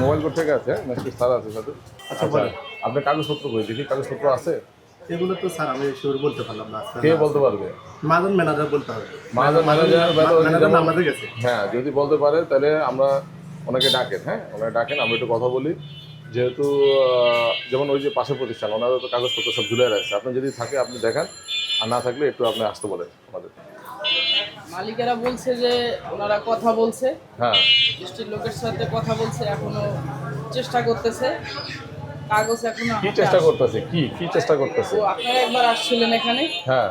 Mobile court থেকে আছে নাকি স্যার আছে সাথে? আচ্ছা আপনার কাগজপত্র কই? দেখি কাগজপত্র আছে? এগুলো তো স্যার আমি শিওর বলতে পারলাম না কে বলতে পারবে? মাজন ম্যানেজার বলতে হবে। মাহাজন ম্যানেজার আমাদের কাছে। হ্যাঁ যদি বলতে পারে তাহলে আমরা ওনাকে ডাকেন হ্যাঁ? ওনাকে ডাকেন আমরা একটু কথা বলি। যেহেতু যেমন ওই যে পাশের প্রতিষ্ঠান ওনারা তো কাগজপত্র সব ঝুলে রাখছে আপনি যদি থাকে আপনি দেখান। আর না থাকলে একটু আপনি আসতে বলেন আমাদের। মালিকেরা বলছে যে ওনারা কথা বলছে। হ্যাঁ। লোকের সাথে কথা বলছে এখনও চেষ্টা করতেছে। কাগজ এখনও কি চেষ্টা করতেছে? কি কি চেষ্টা করতেছে? আপনারা একবার আসছিলেন এখানে? হ্যাঁ।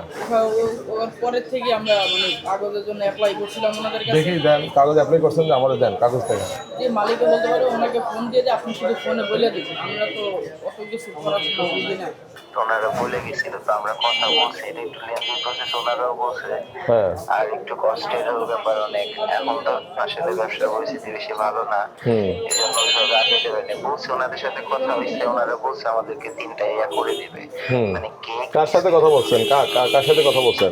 ওর পরের থেকে আমরা মানে কাগজের জন্য অ্যাপ্লাই করছিলাম ওনাদের কাছে। দেখি দেন কাগজ অ্যাপ্লাই করছেন যে আমাদের দেন কাগজ দেখেন যে মালিকে বলতে পারে ওনাকে ফোন দিয়ে যে আপনি শুধু ফোনে বলে দিচ্ছেন। আমরা তো অত কিছু বুঝি না। ওনারা বলে গেছিল তো আমরা কথা বলছি একটু লেন্দি প্রসেস ওনারাও বলছে। হ্যাঁ। আর একটু কষ্টেরও ব্যাপার অনেক। এখন তো আসলে ব্যবসার পরিস্থিতি বেশি ভালো না। এই জন্য ওইভাবে আগে বলছে ওনাদের সাথে কথা হয়েছে ওনারা বলছে আমাদেরকে তিনটা ইয়া করে দেবে। মানে কে কার সাথে কথা বলছেন? কার কার- সাথে কথা বলছেন?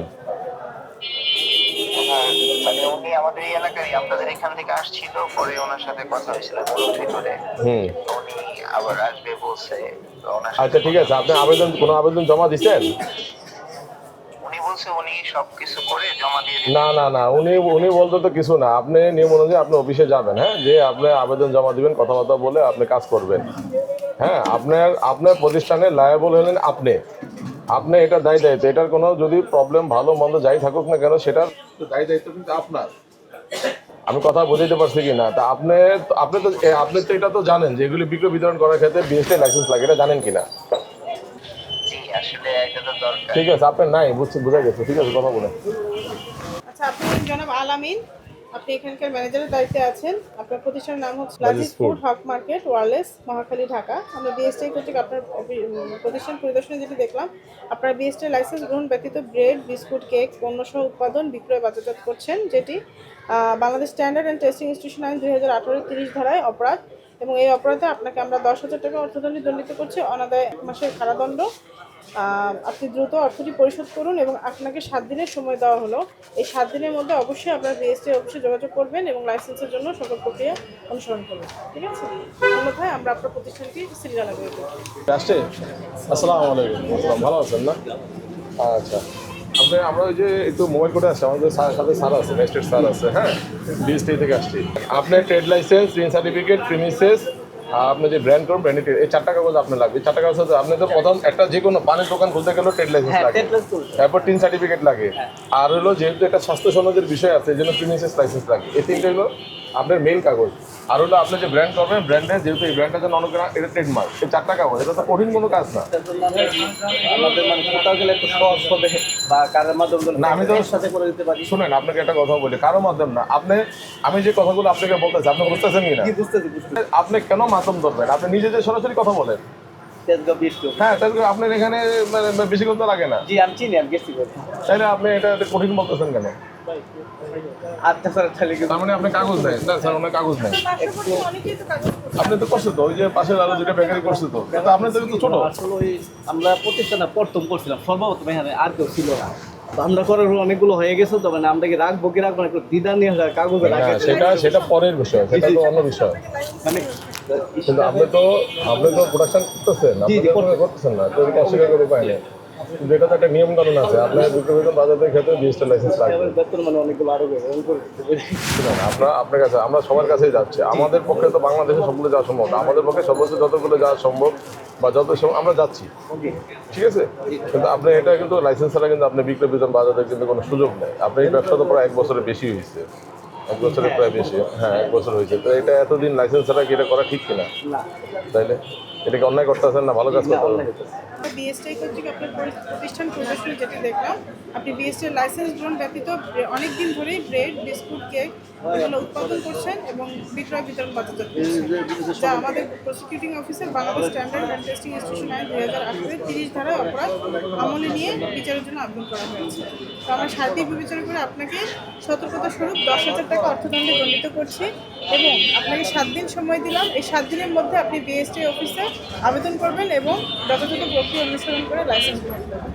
মানে উনি আমাদের এই এলাকারই আপনাদের এখান থেকে আসছিল পরে ওনার সাথে কথা হয়েছিল বলুন ভিতরে। হুম। উনি আবার আসবে বলছে ওনার আচ্ছা ঠিক আছে আপনি আবেদন কোনো আবেদন জমা দিচ্ছেন? উনি বলছে উনি সবকিছু করে জমা দিয়ে না না না উনি উনি বলতে তো কিছু না। আপনি নিয়ম অনুযায়ী আপনি অফিসে যাবেন হ্যাঁ? যে আপনি আবেদন জমা দিবেন কথাবার্তা বলে আপনি কাজ করবেন। হ্যাঁ আপনার আপনার প্রতিষ্ঠানে লায়াবল হলেন আপনি। আপনি এটা দায়ী দায়িত্ব। এটার কোনো যদি প্রবলেম ভালো মন্দ যাই থাকুক না কেন সেটার দায়ী দায়িত্ব কিন্তু আপনার। আমি কথা বুঝাইতে পারছি কি না তা আপনি আপনি তো আপনি তো এটা তো জানেন যে এগুলি বিক্রয় বিতরণ করার ক্ষেত্রে বিএসটি লাইসেন্স লাগে এটা জানেন কিনা? জি আসলে এটা তো দরকার। ঠিক আছে আপনার নাই বুঝছি বোঝা গেছে। ঠিক আছে কথা বলে আচ্ছা আপনি জনাব আলামিন আপনি এখানকার ম্যানেজারের দায়িত্বে আছেন। আপনার প্রতিষ্ঠানের নাম হচ্ছে Laziz food Haque market wireless Mohakhali Dhaka. আমরা বিএসটি কর্তৃক আপনার প্রতিষ্ঠান পরিদর্শনে যেটি দেখলাম আপনার বিএসটি লাইসেন্স গ্রহণ ব্যতীত ব্রেড বিস্কুট কেক পণ্যসহ উৎপাদন বিক্রয় বাজারজাত করছেন যেটি Bangladesh standard and testing institution আইন দুই হাজার আঠারো তিরিশ ধারায় অপরাধ। এবং এই অপরাধে আপনাকে আমরা দশ হাজার টাকা অর্থদণ্ডে দণ্ডিত করছি। অনাদায় এক মাসের কারাদণ্ড। আপনি দ্রুত অর্থটি পরিশোধ করুন এবং আপনাকে সাত দিনের সময় দেওয়া হলো। এই সাত দিনের মধ্যে অবশ্যই আপনার বিএসটি অফিসে যোগাযোগ করবেন এবং লাইসেন্সের জন্য সকল প্রক্রিয়া অনুসরণ করবেন ঠিক আছে? অন্যথায় আমরা আপনার প্রতিষ্ঠানটি করব আসছে আসসালামু আলাইকুম। ভালো আছেন না? আচ্ছা। আপনি আমরা ওই যে একটু মোবাইল কোর্টে আসছি আমাদের সাথে স্যার আছে রেজিস্টার্ড স্যার আছে হ্যাঁ? বিএসটি থেকে আসছি। আপনার ট্রেড লাইসেন্স রিন সার্টিফিকেট প্রিমিসেস আপনি যে ব্র্যান্ড করুন ব্র্যান্ডেড এই চারটা কাগজ আপনার লাগবে। চারটা কাগজ আপনি তো প্রথম একটা যে কোনো পানের দোকান খুলতে গেলেও ট্রেড লাইসেন্স লাগে। তারপর টিন সার্টিফিকেট লাগে। আর হলো যেহেতু একটা স্বাস্থ্য সনদের বিষয় আছে এই জন্য প্রিমিসেস লাইসেন্স লাগে। এই তিনটে হলো আপনার মেইন কাগজ। আর হলো আপনি যে ব্র্যান্ড করবেন ব্র্যান্ডের যেহেতু এই ব্র্যান্ডটা যেন অনেক এটা ট্রেডমার্ক এই চারটা কাগজ এটা তো কঠিন কোনো কাজ না। আমাদের মানে কোথাও গেলে একটু সহজ হবে বা কারের মাধ্যমে না, আমি তো- সাথে করে দিতে পারি। শুনেন আপনাকে একটা কথা বলি কারও মাধ্যম না। আপনি আমি যে কথাগুলো আপনাকে বলতেছি আপনি বুঝতেছেন কি না আপনি কেন মাধ্যম ধরবেন? আপনি নিজে যে সরাসরি কথা বলেন। হ্যাঁ আপনার এখানে মানে বেশি কথা লাগে না। জি আমি চিনি আমি গেছি। তাহলে আপনি এটা এটা কঠিন বলতেছেন কেন? আচ্ছা স্যার তাহলে তার মানে আপনি কাগজ নেই না স্যার ওনার কাগজ নেই পার্শ্ববর্তী অনেকেই তো কাগজ করছে। আপনি তো করছে তো ওই যে পাশের আরও দুটো বেকারি করছে তো। কিন্তু আপনার তো কিন্তু ছোট। আসলে আমরা প্রতিষ্ঠানে প্রথম করছিলাম সর্বপ্রথম এখানে আর কেউ ছিল না। আমরা করার অনেকগুলো হয়ে গেছে তো মানে আমরা কি রাখব কি রাখব না একটু দ্বিধা নিয়ে কাগজে সেটা সেটা পরের বিষয় সেটা তো অন্য বিষয়। মানে কিন্তু আপনি তো আপনি তো প্রোডাকশন করতেছেন আপনি না তো অস্বীকার করে নেই। এটা তো একটা নিয়ম কানুন আছে, আপনার বিক্রয় বাজারের ক্ষেত্রে লাইসেন্স লাগবে। আমরা, আপনার কাছে, আমরা সবার কাছেই যাচ্ছি। আমাদের পক্ষে তো বাংলাদেশে সবগুলো যাওয়া সম্ভব আমাদের পক্ষে সর্বোচ্চ যতগুলো যাওয়া সম্ভব বা যত আমরা যাচ্ছি। ঠিক আছে? কিন্তু আপনি এটা কিন্তু লাইসেন্স ছাড়া কিন্তু আপনি বিক্রয় বিতরণ বাজারে কিন্তু কোনো সুযোগ নেই। আপনি এই ব্যবসা তো প্রায় এক বছরের বেশি হয়েছে। এক বছরের প্রায় বেশি হ্যাঁ এক বছর হয়েছে। তো এটা এতদিন লাইসেন্স ছাড়া কি এটা করা ঠিক কিনা? তাইলে? এটাকে অন্যায় করতেছেন না ভালো কাজ করতে বিএসটি কর্তৃক আপনার প্রতিষ্ঠান পরিদর্শনে যেটি দেখলাম আপনি বিএসটি লাইসেন্স গ্রহণ ব্যতীত অনেক দিন ধরেই ব্রেড বিস্কুট কেক এগুলো উৎপাদন করছেন এবং বিক্রয় বিতরণ যা আমাদের prosecuting officer Bangladesh standard and testing institution আইন দুই হাজার আঠারোর তিরিশ ধারায় অপরাধ আমলে নিয়ে বিচারের জন্য আবেদন করা হয়েছে। তো আমরা সার্বিক বিবেচনা করে আপনাকে সতর্কতা স্বরূপ দশ হাজার টাকা অর্থদণ্ডে দণ্ডিত করছি এবং আপনাকে সাত দিন সময় দিলাম। এই সাত দিনের মধ্যে আপনি বিএসটি অফিসে আবেদন করবেন এবং যথাযথ প্রক্রিয়া অনুসরণ করে লাইসেন্স গ্রহণ করবেন।